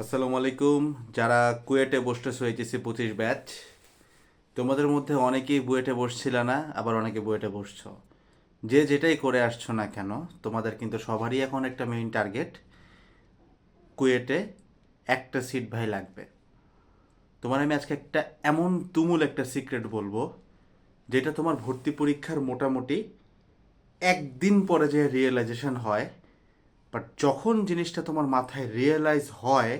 আসসালামু আলাইকুম। যারা কুয়েটে বসতেছো এইচএসসি পঁচিশ ব্যাচ, তোমাদের মধ্যে অনেকেই বুয়েটে বসছিল না, আবার অনেকে বুয়েটে বসছো। যে যেটাই করে আসছো না কেন, তোমাদের কিন্তু সবারই এখন একটা মেইন টার্গেট কুয়েটে একটা সিট ভাই লাগবে। তোমার আমি আজকে একটা এমন তুমুল একটা সিক্রেট বলব, যেটা তোমার ভর্তি পরীক্ষার মোটামুটি একদিন পরে যে রিয়েলাইজেশন হয় বাট যখন জিনিসটা তোমার মাথায় রিয়েলাইজ হয়,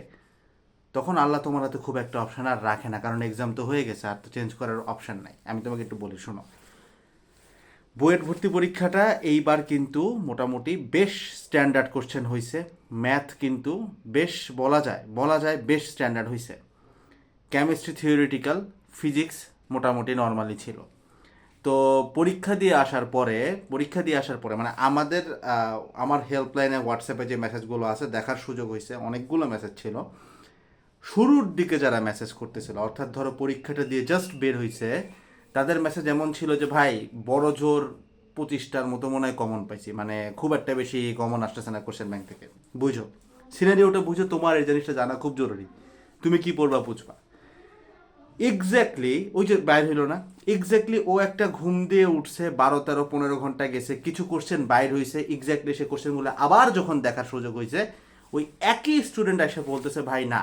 তখন আল্লাহ তোমার হাতে খুব একটা অপশন আর রাখে না। কারণ এক্সাম তো হয়ে গেছে, আর তো চেঞ্জ করার অপশান নাই। আমি তোমাকে একটু বলি, শোনো। বুয়েট ভর্তি পরীক্ষাটা এইবার কিন্তু মোটামুটি বেশ স্ট্যান্ডার্ড কোশ্চেন হয়েছে ম্যাথ কিন্তু বেশ বলা যায় বলা যায় বেশ স্ট্যান্ডার্ড হয়েছে কেমিস্ট্রি থিওরিটিক্যাল ফিজিক্স মোটামুটি নর্মালি ছিল। তো পরীক্ষা দিয়ে আসার পরে, পরীক্ষা দিয়ে আসার পরে মানে আমাদের আমার হেল্পলাইনে হোয়াটসঅ্যাপে যে মেসেজগুলো আছে, দেখার সুযোগ হয়েছে, অনেকগুলো মেসেজ ছিল। শুরুর দিকে যারা মেসেজ করতেছিল, অর্থাৎ ধরো পরীক্ষাটা দিয়ে জাস্ট বের হয়েছে তাদের মেসেজ এমন ছিল যে, ভাই, বড় জোর পঁচিশটার মতো মনে হয় কমন পাইছি। মানে খুব একটা বেশি কমন আসতেছে না কোশ্চেন ব্যাংক থেকে। বুঝো? সিনারিওটা বুঝো তোমার এই জিনিসটা জানা খুব জরুরি। তুমি কি পড়বা বুঝবা এক্স্যাক্টলি ওই যে বাইর হইল না? এক্স্যাক্টলি ও একটা ঘুম দিয়ে উঠছে, বারো, তেরো, পনেরো ঘণ্টা গেছে, কিছু কোশ্চেন বাইর হয়েছে এক্স্যাক্টলি সে কোশ্চেনগুলো আবার যখন দেখার সুযোগ হয়েছে ওই একই স্টুডেন্ট এসে বলতেছে, ভাই, না,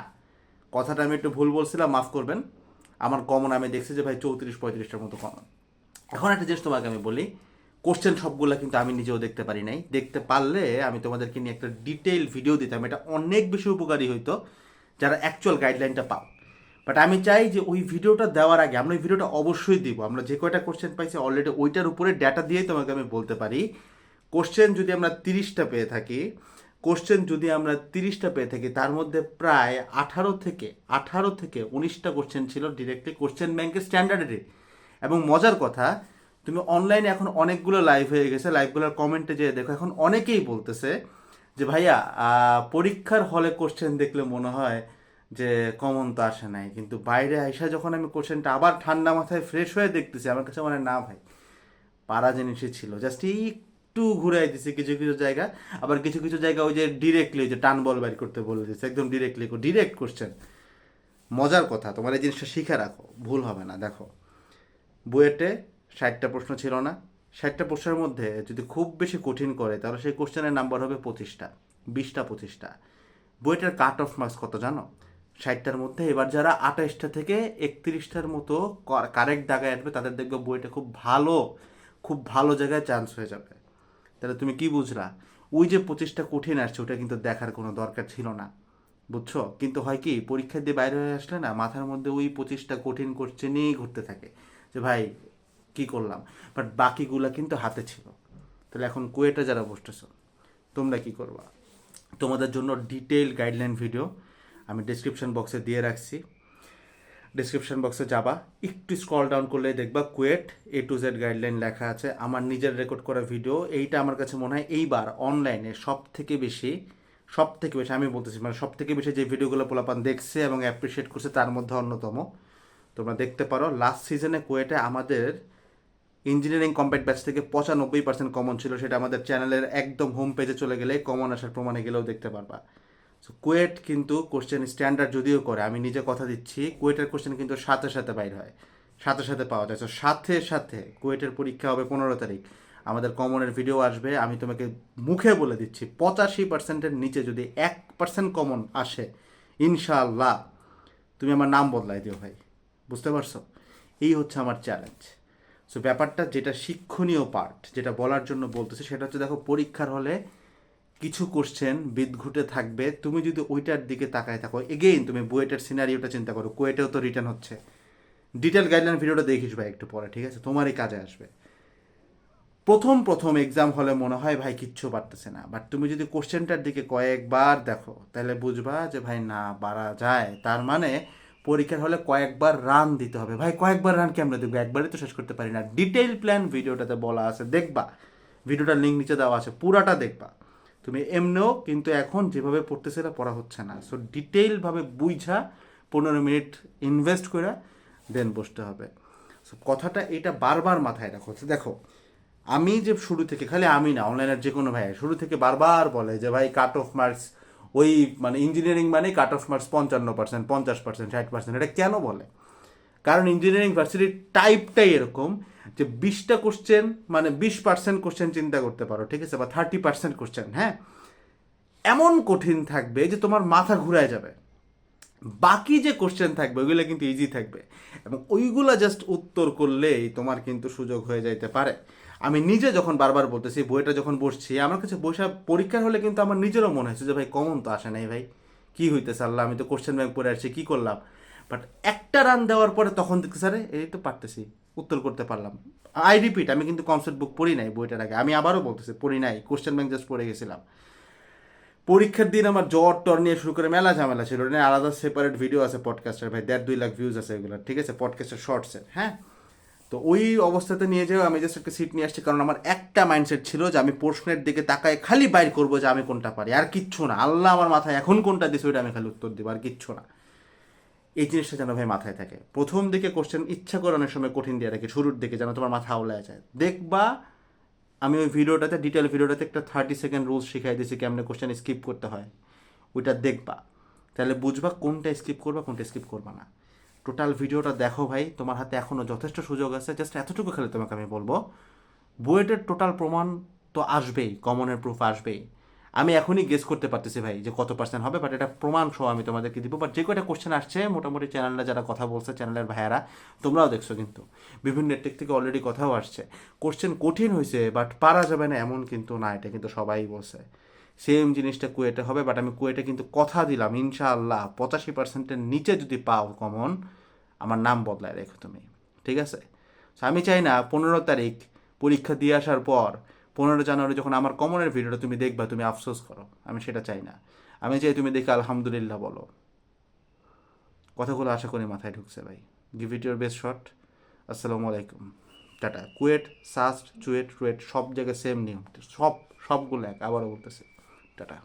কথাটা আমি একটু ভুল বলছিলাম, মাফ করবেন। আমার কমন আমি দেখছি যে ভাই চৌত্রিশ, পঁয়ত্রিশটার মতো কমন এখন একটা জিনিস তোমাকে আমি বলি কোশ্চেন সবগুলো কিন্তু আমি নিজেও দেখতে পারি নাই। দেখতে পারলে আমি তোমাদেরকে নিয়ে একটা ডিটেইল ভিডিও দিতাম। এটা অনেক বেশি উপকারী হইতো, যারা অ্যাকচুয়াল গাইডলাইনটা পাও। বাট আমি চাই যে ওই ভিডিওটা দেওয়ার আগে, আমরা ওই ভিডিওটা অবশ্যই দিব। আমরা যে কয়টা কোশ্চেন পাইছি অলরেডি ওইটার উপরে ডাটা দিয়েই তোমাকে আমি বলতে পারি। কোশ্চেন যদি আমরা তিরিশটা পেয়ে থাকি কোশ্চেন যদি আমরা তিরিশটা পেয়ে থাকি, তার মধ্যে প্রায় আঠারো থেকে আঠারো থেকে উনিশটা কোশ্চেন ছিল ডিরেক্টলি কোশ্চেন ব্যাংকের স্ট্যান্ডার্ডে এবং মজার কথা, তুমি অনলাইনে এখন অনেকগুলো লাইভ হয়ে গেছে। লাইভগুলোর কমেন্টে যে দেখো, এখন অনেকেই বলতেছে যে, ভাইয়া পরীক্ষার হলে কোশ্চেন দেখলে মনে হয় যে কমন তো আসে নাই। কিন্তু বাইরে আইসা যখন আমি কোশ্চেনটা আবার ঠান্ডা মাথায় ফ্রেশ হয়ে দেখতেছি, আমার কাছে মানে না ভাই পারা জিনিসই ছিল। জাস্ট একটু ঘুরাই দিছে কিছু কিছু জায়গা। আবার কিছু কিছু জায়গা ওই যে ডিরেক্টলি যে টান বল বাইর করতে বলে দিচ্ছে একদম ডিরেক্টলি ডিরেক্ট কোশ্চেন মজার কথা, তোমার এই জিনিসটা শিখে রাখো, ভুল হবে না। দেখো, বুয়েটে ষাটটা প্রশ্ন ছিল না। ষাটটা প্রশ্নের মধ্যে যদি খুব বেশি কঠিন করে, তাহলে সেই কোশ্চেনের নাম্বার হবে পঁচিশটা, বিশটা পঁচিশটা। বইটার কাট অফ মার্কস কত জানো? ষাটটার মধ্যে। এবার যারা আঠাশটা থেকে একত্রিশটার মতো কারেক্ট জায়গায় আসবে, তাদের দেখবে বইটা খুব ভালো খুব ভালো জায়গায় চান্স হয়ে যাবে। তাহলে তুমি কি বুঝলা? ওই যে পঁচিশটা কঠিন আসছে, ওটা কিন্তু দেখার কোনো দরকার ছিল না। বুঝছ? কিন্তু হয় কি, পরীক্ষা দিয়ে বাইরে হয়ে আসলে না, মাথার মধ্যে ওই পঁচিশটা কঠিন কোশ্চেনই ঘুরতে থাকে যে, ভাই, কি করলাম? বাট বাকিগুলা কিন্তু হাতে ছিল। তাহলে এখন কুয়েটা যারা বসতেছো, তোমরা কি করবা? তোমাদের জন্য ডিটেইল গাইডলাইন ভিডিও আমি ডিসক্রিপশন বক্সে দিয়ে রাখছি। ডিসক্রিপশন বক্সে যাবা। একটু স্ক্রল ডাউন করলে দেখবা KUET A to Z guideline লেখা আছে। আমার নিজের রেকর্ড করা ভিডিও এইটা আমার কাছে মনে হয় এইবার অনলাইনে সব থেকে বেশি সব থেকে বেশি, আমি বলতেছি মানে সব থেকে বেশি যে ভিডিওগুলো পোলাপান দেখছে এবং অ্যাপ্রিসিয়েট করছে তার মধ্যে অন্যতম। তোমরা দেখতে পারো লাস্ট সিজনে কুয়েটে আমাদের ইঞ্জিনিয়ারিং কম্প্যাক্ট ব্যাচ থেকে পঁচানব্বই পার্সেন্ট কমন ছিল। সেটা আমাদের চ্যানেলের একদম হোম পেজে চলে গেলে কমন আসার প্রমাণে গেলেও দেখতে পারবা। সো কুয়েট কিন্তু কোশ্চেন স্ট্যান্ডার্ড যদিও করে, আমি নিজে কথা দিচ্ছি কুয়েটের কোশ্চেন কিন্তু সাথে সাথে বাইর হয়, সাথে সাথে পাওয়া যায়। সো সাথে সাথে কুয়েটের পরীক্ষা হবে পনেরো তারিখ। আমাদের কমনের ভিডিও আসবে, আমি তোমাকে মুখে বলে দিচ্ছি, পঁচাশি পার্সেন্টের নিচে যদি এক পার্সেন্ট কমন আসে, ইনশাআল্লাহ, তুমি আমার নাম বদলাই দিও ভাই। বুঝতে পারছ? এই হচ্ছে আমার চ্যালেঞ্জ সো ব্যাপারটা যেটা শিক্ষণীয় পার্ট যেটা বলার জন্য বলতেছে, সেটা হচ্ছে দেখো, পরীক্ষার হলে কিছু কোশ্চেন বিদঘুটে থাকবে। তুমি যদি ওইটার দিকে তাকায় থাকো এগেইন তুমি বুয়েটের সিনারিওটা চিন্তা করো, কুয়েটেও তো রিটার্ন হচ্ছে। ডিটেল গাইডলাইন ভিডিওটা দেখিস ভাই একটু পরে, ঠিক আছে? তোমারই কাজে আসবে। প্রথম প্রথম এক্সাম হলে মনে হয় ভাই কিচ্ছু পারতেছে না। বাট তুমি যদি কোশ্চেনটার দিকে কয়েকবার দেখো, তাহলে বুঝবা যে ভাই না, বাড়া যায়। তার মানে পরীক্ষার হলে কয়েকবার রান দিতে হবে। ভাই কয়েকবার রান কেমনে দেখব? একবারই তো শেষ করতে পারি না। ডিটেইল প্ল্যান ভিডিওটাতে বলা আছে, দেখবা। ভিডিওটার লিঙ্ক নিচে দেওয়া আছে, পুরাটা দেখবা। তুমি এমনিও কিন্তু এখন যেভাবে পড়তেছে পড়া হচ্ছে না। সো ডিটেইলভাবে বুঝা পনেরো মিনিট ইনভেস্ট করে দেন বসতে হবে। সো কথাটা এটা বারবার মাথায় রাখো। দেখো, আমি যে শুরু থেকে, খালি আমি না, অনলাইনের যে কোনো ভাই, শুরু থেকে বারবার বলে যে, ভাই কাট অফ মার্কস ওই মানে ইঞ্জিনিয়ারিং মানে কাট অফ মার্কস পঞ্চান্ন পার্সেন্ট পঞ্চাশ পার্সেন্ট ষাট পার্সেন্ট এটা কেন বলে? কারণ ইঞ্জিনিয়ারিং ভার্সিটির টাইপটাই এরকম। যে বিশটা কোশ্চেন মানে বিশ পার্সেন্ট কোশ্চেন চিন্তা করতে পারো, ঠিক আছে? বা থার্টি পার্সেন্ট কোশ্চেন হ্যাঁ? এমন কঠিন থাকবে যে তোমার মাথা ঘুরায় যাবে। বাকি যে কোশ্চেন থাকবে, ওইগুলো কিন্তু ইজি থাকবে। এবং ওইগুলো জাস্ট উত্তর করলেই তোমার কিন্তু সুযোগ হয়ে যাইতে পারে। আমি নিজে যখন বারবার বলতেছি, বইটা যখন বসছি, আমার কাছে বৈশা পরীক্ষার হলে কিন্তু আমার নিজেরও মনে হয়েছে যে, ভাই কমন তো আসে নাই ভাই। কি হইতেছে আল্লাহ, আমি তো কোশ্চেন ব্যাংক পড়ে আসছি, কী করলাম? বাট একটা রান দেওয়ার পরে তখন দেখতেছি, আরে, এই তো পারতেছি। উত্তর করতে পারলাম। আই রিপিট আমি কিন্তু কনসেপ্ট বুক পড়ি নাই বইটার আগে। আমি আবারও বলতেছি, পড়ি নাই কোশ্চেন ব্যাংক জাস্ট পড়ে গেছিলাম। পরীক্ষার দিন আমার জ্বর, টর নিয়ে শুরু করে মেলা ঝামেলা ছিল। নিয়ে আলাদা সেপারেট ভিডিও আছে পডকাস্টের ভাই, দেড় দুই লাখ ভিউজ আছে এগুলো, ঠিক আছে? পডকাস্টের শর্টসের হ্যাঁ? তো ওই অবস্থাতে নিয়ে যাও আমি জাস্ট একটা সিট নিয়ে আসছি, কারণ আমার একটা মাইন্ডসেট ছিল যে আমি প্রশ্নের দিকে তাকায় খালি বাইর করব যে আমি কোনটা পারি, আর কিচ্ছু না। আল্লাহ আমার মাথায় এখন কোনটা দিছে ওইটা আমি খালি উত্তর দিব, আর কিচ্ছু না। এই জিনিসটা যেন ভাই মাথায় থাকে। প্রথম দিকে কোশ্চেন ইচ্ছা করে অনেক সময় কঠিন দিয়ে থাকে, শুরুর দিকে যেন তোমার মাথা আওলায় যায়। দেখবা, আমি ওই ভিডিওটাতে ডিটেল ভিডিওটাতে একটা থার্টি সেকেন্ড রুলস শিখাই দিয়েছি কেমনে কোশ্চেন স্কিপ করতে হয়। ওইটা দেখবা। তাহলে বুঝবা কোনটা স্কিপ করবা, কোনটা স্কিপ করবা না। টোটাল ভিডিওটা দেখো ভাই, তোমার হাতে এখনও যথেষ্ট সুযোগ আছে। জাস্ট এতটুকু খেলে তোমাকে আমি বলব বুয়েটের টোটাল প্রমাণ তো আসবেই কমনের প্রুফ আসবেই। আমি এখনই গেস করতে পারতেছি ভাই যে কত পার্সেন্ট হবে বাট এটা প্রমাণ সহ আমি তোমাদেরকে দিব। বাট যে কয়টা কোশ্চেন আসছে, মোটামুটি চ্যানেলটা যারা কথা বলছে চ্যানেলের ভাইয়ারা, তোমরাও দেখছ কিন্তু। বিভিন্ন টেক থেকে অলরেডি কথাও আসছে। কোশ্চেন কঠিন হয়েছে বাট পারা যাবে না এমন কিন্তু না, এটা কিন্তু সবাই বলছে। সেম জিনিসটা কুয়েটে হবে বাট আমি কুয়েটে কিন্তু কথা দিলাম, ইনশাআল্লাহ। পঁচাশি পার্সেন্টের নিচে যদি পাও কমন আমার নাম বদলায় রেখো তুমি। ঠিক আছে? আমি চাই না, পনেরো তারিখ পরীক্ষা দিয়ে আসার পর পনেরো জানুয়ারি যখন আমার কমনের ভিডিওটা তুমি দেখবা, তুমি আফসোস করো। আমি সেটা চাই না। আমি চাই তুমি দেখে আলহামদুলিল্লাহ বলো। কথাগুলো আশা করি মাথায় ঢুকছে ভাই। Give it your best shot আসসালামু আলাইকুম। টাটা। কুয়েট, সাস্ট, চুয়েট টুয়েট সব জায়গায় সেম নিয়ম। সব, সবগুলো এক। আবারও বলতেছে। টাটা।